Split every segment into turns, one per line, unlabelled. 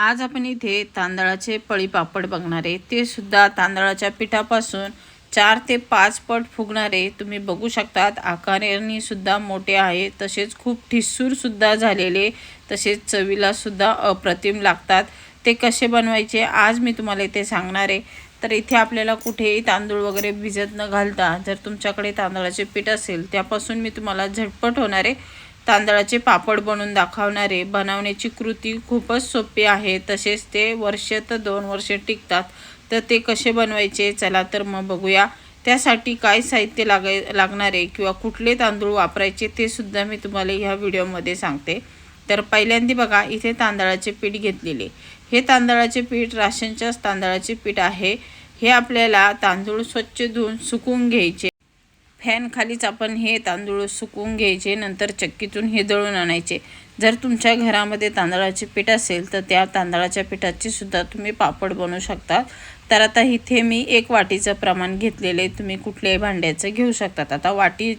आज आपण इथे तांदळाचे पळीपापड बघणार आहे. ते सुद्धा तांदळाच्या पिठापासून चार ते पाच पट फुगणारे तुम्ही बघू शकतात आकारणीसुद्धा मोठे आहे. तसेच खूप ठिसूरसुद्धा झालेले तसेच चवीलासुद्धा अप्रतिम लागतात. ते कसे बनवायचे आज मी तुम्हाला इथे सांगणार आहे. तर इथे आपल्याला कुठेही तांदूळ वगैरे भिजत न घालता जर तुमच्याकडे तांदळाचे पीठ असेल त्यापासून मी तुम्हाला झटपट होणारे तांदळाचे पापड बनवून दाखवणारे बनवण्याची कृती खूपच सोपी आहे. तसेच ते वर्ष तर दोन वर्ष टिकतात. तर ते कसे बनवायचे? चला तर मग बघूया. त्यासाठी काय साहित्य लागाय लागणारे किंवा कुठले तांदूळ वापरायचे ते सुद्धा मी तुम्हाला ह्या व्हिडिओमध्ये सांगते. तर पहिल्यांदा बघा इथे तांदळाचे पीठ घेतलेले. हे तांदळाचे पीठ राशनच्याच तांदळाचे पीठ आहे. हे आपल्याला तांदूळ स्वच्छ धुवून सुकून घ्यायचे. फॅन खालीच आपण हे तांदूळ सुकवून घ्यायचे नंतर चक्कीतून हे दळून आणायचे. जर तुमच्या घरामध्ये तांदळाचे पीठ असेल तर त्या तांदळाच्या पिठाचे सुद्धा तुम्ही पापड बनवू शकता. तर आता इथे मी एक वाटीचं प्रमाण घेतलेले तुम्ही कुठल्याही भांड्याचं घेऊ शकतात आता वाटी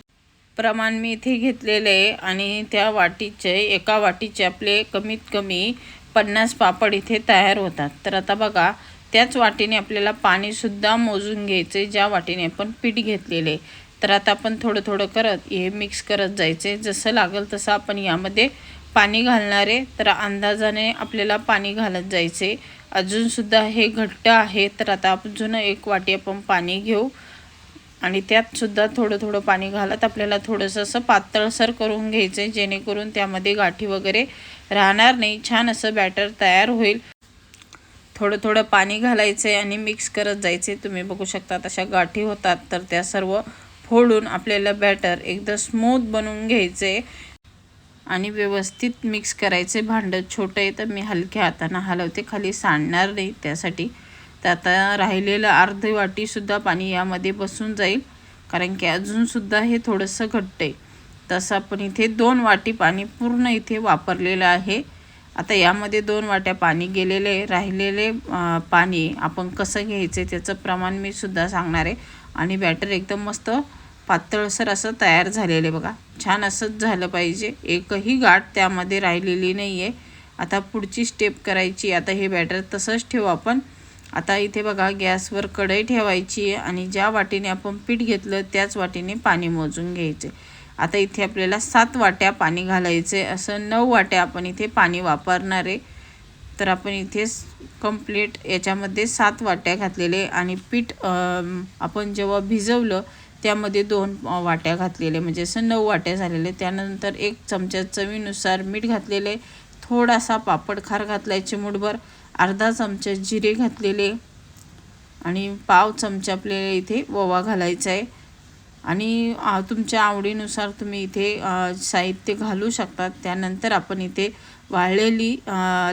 प्रमाण मी इथे घेतलेलं आहे आणि त्या वाटीचे एका वाटीचे आपले कमीत कमी पन्नास पापड इथे तयार होतात. तर आता बघा त्याच वाटीने आपल्याला पाणीसुद्धा मोजून घ्यायचे ज्या वाटीने आपण पीठ घेतलेले. तर आता आपण थोडं थोडं करत हे मिक्स करत जायचे. जसं लागेल तसं आपण यामध्ये पाणी घालणारे तर अंदाजाने आपल्याला पाणी घालत जायचे. अजूनसुद्धा हे घट्ट आहे तर आता अजून एक वाटी आपण पाणी घेऊ. आणि त्यातसुद्धा थोडं थोडं पाणी घालत आपल्याला थोडंसं असं पातळसर करून घ्यायचं आहे जेणेकरून त्यामध्ये गाठी वगैरे राहणार नाही. छान असं बॅटर तयार होईल. थोडं थोडं पाणी घालायचं आणि मिक्स करत जायचे. तुम्ही बघू शकता तशा गाठी होतात. तर त्या सर्व फोडून आपल्याला बॅटर एकदम स्मूथ बनवून घ्यायचे आणि व्यवस्थित मिक्स करायचे. भांडं छोटं आहे तर मी हलक्या हातानं हलवते. खाली सांडणार नाही त्यासाठी. तर आता राहिलेलं अर्धी वाटीसुद्धा पाणी यामध्ये बसून जाईल. कारण की अजूनसुद्धा हे थोडंसं घट्ट आहे. तसं आपण इथे दोन वाटी पाणी पूर्ण इथे वापरलेलं आहे. आता यामध्ये दोन वाट्या पाणी गेलेले राहिलेले पाणी आपण कसं घ्यायचं त्याचं प्रमाण मी सुद्धा सांगणार आहे. आणि बॅटर एकदम मस्त पातळसर असं तयार झालेलं आहे बघा. छान असंच झालं पाहिजे. एकही गाठ त्यामध्ये राहिलेली नाही आहे आता पुढची स्टेप करायची. आता हे बॅटर तसंच ठेवू आपण. आता इथे बघा गॅसवर कढई ठेवायची आणि ज्या वाटीने आपण पीठ घेतलं त्याच वाटीने पाणी मोजून घ्यायचे. आता इथे आपल्याला सात वाट्या पाणी घालायचे असं नऊ वाट्या आपण इथे पाणी वापरणार आहे. तर आपण इथे कंप्लीट याच्यामध्ये सात वाट्या घातलेले आणि पीठ आपण जेव्हा भिजवलं त्यामध्ये दोन वाट्या घातलेले म्हणजे असं नऊ वाट्या झालेले. त्यानंतर एक चमचा चवीनुसार मीठ घातलेले थोडासा पापड खार घातला आहे चिमूटभर अर्धा चमचा जिरे घातलेले आणि पाव चमचा आपल्याला इथे ओवा घालायचा आहे आणि तुमच्या आवडीनुसार तुम्ही इथे साहित्य घालू शकतात त्यानंतर आपण इथे वाळलेली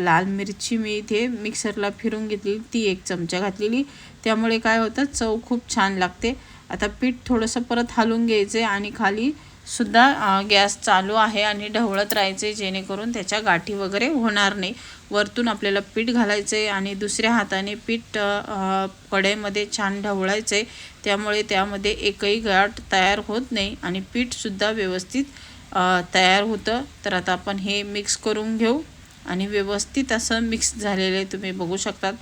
लाल मिरची मी इथे मिक्सरला फिरून घेतली ती एक चमचा घातलेली. त्यामुळे काय होतं चव खूप छान लागते. आता पीठ थोडंसं परत हलवून घ्यायचं आणि खाली सुद्धा गॅस चालू आहे आणि ढवळत राहायचे जेणेकरून त्याच्या गाठी वगैरे होणार नाही. वरतून आपल्याला पीठ घालायचं आणि दुसऱ्या हाताने पीठ कढईमध्ये छान ढवळायचं त्यामुळे त्यामध्ये एकही गाठ तयार होत नाही आणि पीठसुद्धा व्यवस्थित तयार होतं. तर आता आपण हे मिक्स करून घेऊ आणि व्यवस्थित असं मिक्स झालेलं तुम्ही बघू शकतात.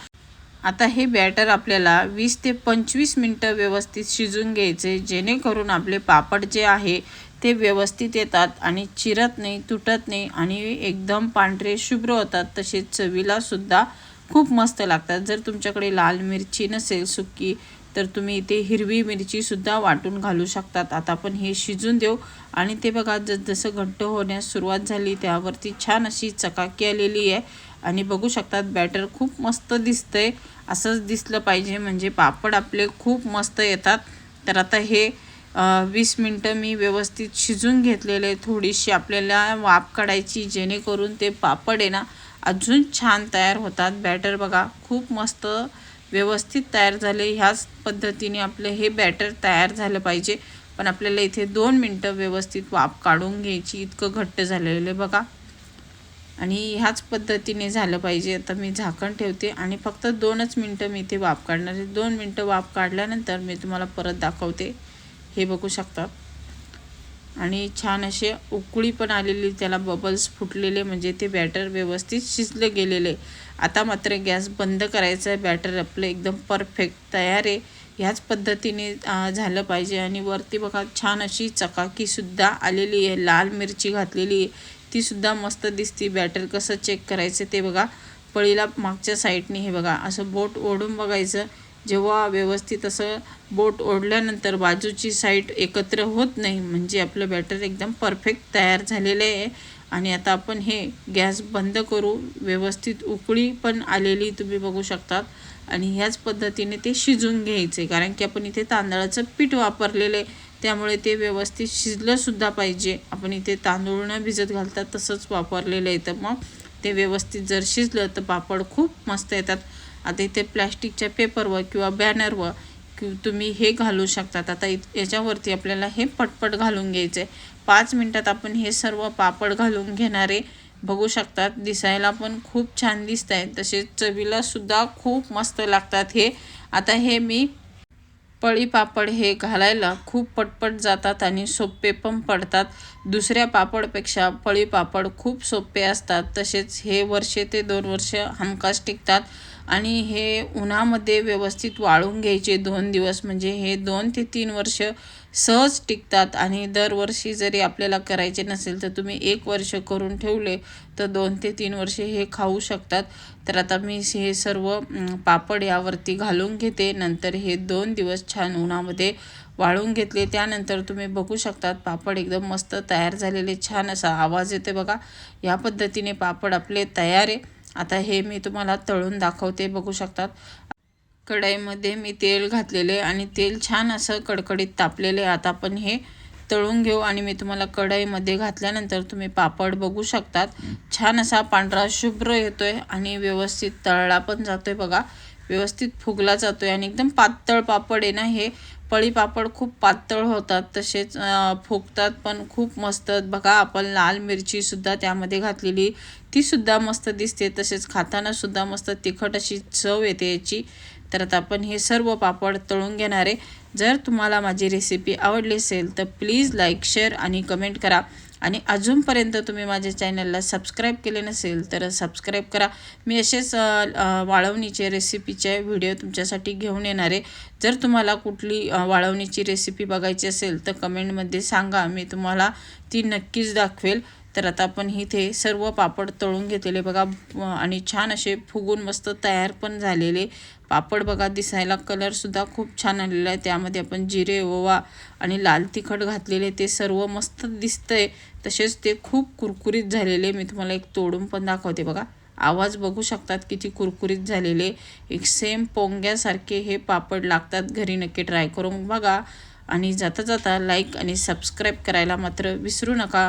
आता हे बॅटर आपल्याला वीस ते पंचवीस मिनटं व्यवस्थित शिजून घ्यायचे जेणेकरून आपले पापड जे आहे ते व्यवस्थित येतात आणि चिरत नाही तुटत नाही आणि एकदम पांढरे शुभ्र होतात. तसेच चवीलासुद्धा खूप मस्त लागतात. जर तुमच्याकडे लाल मिरची नसेल सुकी तर तुम्ही इथे हिरवी मिरचीसुद्धा वाटून घालू शकतात. आता आपण हे शिजून देऊ. आणि ते बघा जसं घट्ट होण्यास सुरुवात झाली त्यावरती छान अशी चकाकी आलेली आहे. आणि बघू शकतात बॅटर खूप मस्त दिसतंय. असंच दिसलं पाहिजे म्हणजे पापड आपले खूप मस्त येतात. तर आता हे वीस मिनटं मी व्यवस्थित शिजून घेतलेले. थोडीशी आपल्याला वाफ काढायची जेणेकरून ते पापड आहे ना अजून छान तयार होतात. बॅटर बघा खूप मस्त व्यवस्थित तयार झाले. ह्याच पद्धतीने आपलं हे बॅटर तयार झालं पाहिजे. पण आपल्याला इथे दोन मिनटं व्यवस्थित वाफ काढून घ्यायची. इतकं घट्ट झालेलं बघा. आणि ह्याच पद्धतीने झालं पाहिजे. आता मी झाकण ठेवते आणि फक्त दोनच मिनटं मी इथे वाफ काढणार आहे. दोन मिनटं वाफ काढल्यानंतर मी तुम्हाला परत दाखवते. हे बघू शकता. आणि छान असे उकळी पण आलेली त्याला बबल्स फुटलेले म्हणजे ते बॅटर व्यवस्थित शिजलं गेलेले. आता मात्र गॅस बंद करायचा आहे बॅटर आपलं एकदम परफेक्ट तयार आहे. ह्याच पद्धतीने झालं पाहिजे. आणि वरती बघा छान अशी चकाकीसुद्धा आलेली आहे. लाल मिरची घातलेली आहे. तीसुद्धा मस्त दिसते. बॅटर कसं चेक करायचं ते बघा. पळीला मागच्या साईडने हे बघा असं बोट ओढून बघायचं. जेव्हा व्यवस्थित असं बोट ओढल्यानंतर बाजूची साईड एकत्र होत नाही म्हणजे आपलं बॅटर एकदम परफेक्ट तयार झालेलं आहे. आणि आता आपण हे गॅस बंद करू व्यवस्थित उकळी पण आलेली तुम्ही बघू शकतात आणि ह्याच पद्धतीने ते शिजून घ्यायचे कारण की आपण इथे तांदळाचं पीठ वापरलेलं आहे. त्यामुळे ते व्यवस्थित शिजलंसुद्धा पाहिजे. आपण इथे तांदूळ न भिजत घालतात तसंच वापरलेलं आहे. तर मग ते व्यवस्थित जर शिजलं तर पापड खूप मस्त येतात. आता इथे प्लॅस्टिकच्या पेपरवर किंवा बॅनरवर कि तुम्ही हे घालू शकतात. आता इ याच्यावरती आपल्याला हे पटपट घालून घ्यायचं आहे पाच मिनटात आपण हे सर्व पापड घालून घेणारे बघू शकतात. दिसायला पण खूप छान दिसत आहे तसेच चवीलासुद्धा खूप मस्त लागतात हे. आता हे मी पळी पापड हे घालायला खूप पटपट जातात आणि सोपे पण पडतात. दुसऱ्या पापडपेक्षा पळी पापड खूप सोपे असतात. तसेच हे वर्षे ते दोन वर्ष हमखास टिकतात आणि हे उन्हामध्ये व्यवस्थित वाळून घ्यायचे दोन दिवस. म्हणजे हे दोन ते तीन वर्ष सहज टिकतात आणि दरवर्षी जरी आपल्याला करायचे नसेल तर तुम्ही एक वर्ष करून ठेवले तर दोन ते तीन वर्षे हे खाऊ शकतात. तर आता मी हे सर्व पापड यावरती घालून घेते. नंतर हे दोन दिवस छान उन्हामध्ये वाळून घेतले. त्यानंतर तुम्ही बघू शकतात पापड एकदम मस्त तयार झालेले छान असा आवाज येते बघा. या पद्धतीने पापड आपले तयार आहे. आता हे मी तुम्हाला तळून दाखवते बघू शकतात. कढईमध्ये मी तेल घातलेले आणि तेल छान असं कडकडीत तापलेले आता आपण हे तळून घेऊ आणि मी तुम्हाला कढईमध्ये घातल्यानंतर तुम्ही पापड बघू शकतात. छान असा पांढरा शुभ्र येतो आहे आणि व्यवस्थित तळला पण जातो आहे बघा. व्यवस्थित फुगला जातो आहे आणि एकदम पातळ पापड आहे ना हे. पळी पापड खूप पातळ होतात तसेच फुगतात पण खूप मस्त. बघा आपण लाल मिरचीसुद्धा त्यामध्ये घातलेली. तीसुद्धा मस्त दिसते. तसेच खातानासुद्धा मस्त तिखट अशी चव येते याची. तर आता आपण हे सर्व पापड तळून घेणार. आहे जर तुम्हाला माझी रेसिपी आवडली असेल तर प्लीज लाईक शेअर आणि कमेंट करा. आणि अजूनपर्यंत तुम्ही माझ्या चॅनलला सबस्क्राईब केले नसेल तर सबस्क्राईब करा. मी असेच वाळवणीचे रेसिपीचे व्हिडिओ तुमच्यासाठी घेऊन येणार. आहे जर तुम्हाला कुठली वाळवणीची रेसिपी बघायची असेल तर कमेंटमध्ये सांगा. मी तुम्हाला ती नक्कीच दाखवेल. तर आता आपण इथे सर्व पापड तळून घेतलेले बघा. आणि छान असे फुगून मस्त तयार पण झालेले. पापड बघा दिसायला कलरसुद्धा खूप छान आलेला आहे. त्यामध्ये आपण जिरे ओवा आणि लाल तिखट घातलेले ते सर्व मस्त दिसतंय. तसेच ते खूप कुरकुरीत झालेले. मी तुम्हाला एक तोडून पण दाखवते बघा. आवाज बघू शकतात किती कुरकुरीत झालेले. एक सेम पोंग्यासारखे हे पापड लागतात. घरी नक्की ट्राय करून बघा. आणि जाता जाता लाईक आणि सबस्क्राईब करायला मात्र विसरू नका.